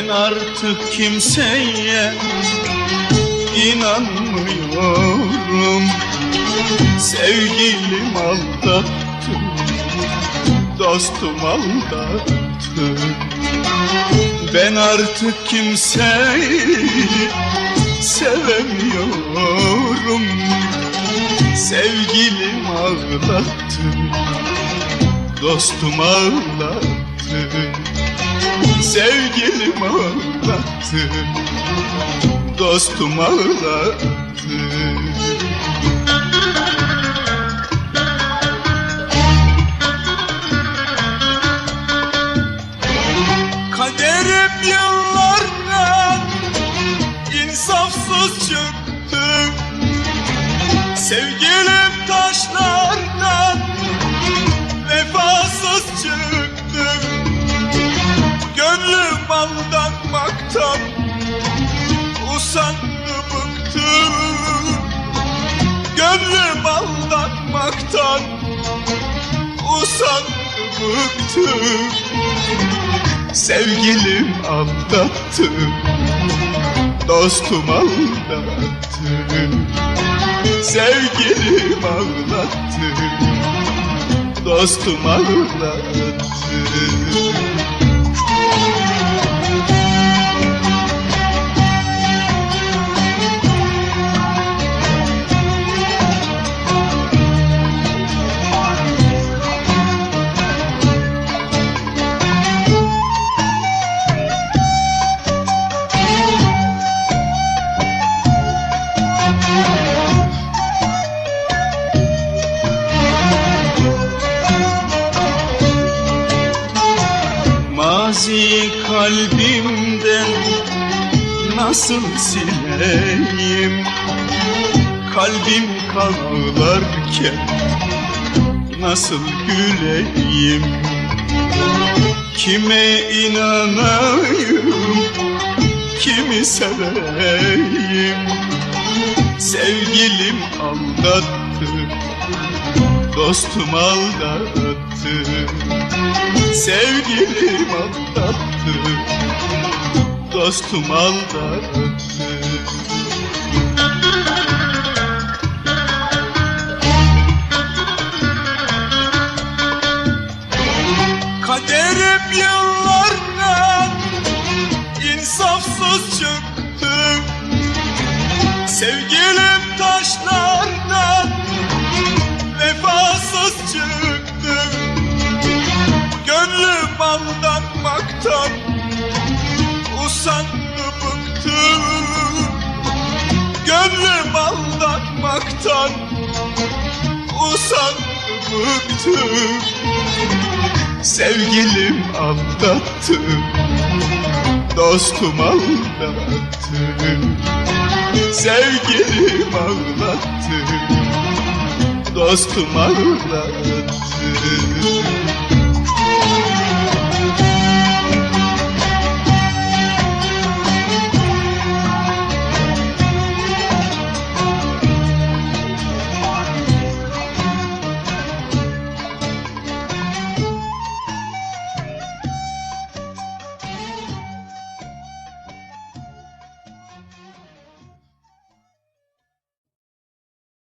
artık kimseye inanmıyorum. Sevgilim aldattı Dostum aldattı Ben artık kimseyi sevemiyorum. Sevgilim ağlattı Dostum ağlattı Sevgilim ağlattı Dostum ağlattı. Kaderim yıllardan insafsız çıktı Sevgilim bıktı Sevgilim aldattı Dostum aldattı Sevgilim ağlattı Dostum ağlattı Mazi kalbimden nasıl sileyim? Kalbim kağlarken nasıl güleyim? Kime inanayım kimi seveyim? Sevgilim aldattı dostum aldattı Sevgilim aldattı Dostum aldattı Gönlüm aldanmaktan usandı Sevgilim aldattı Dostum aldattı Sevgilim ağlattı Dostum ağlattı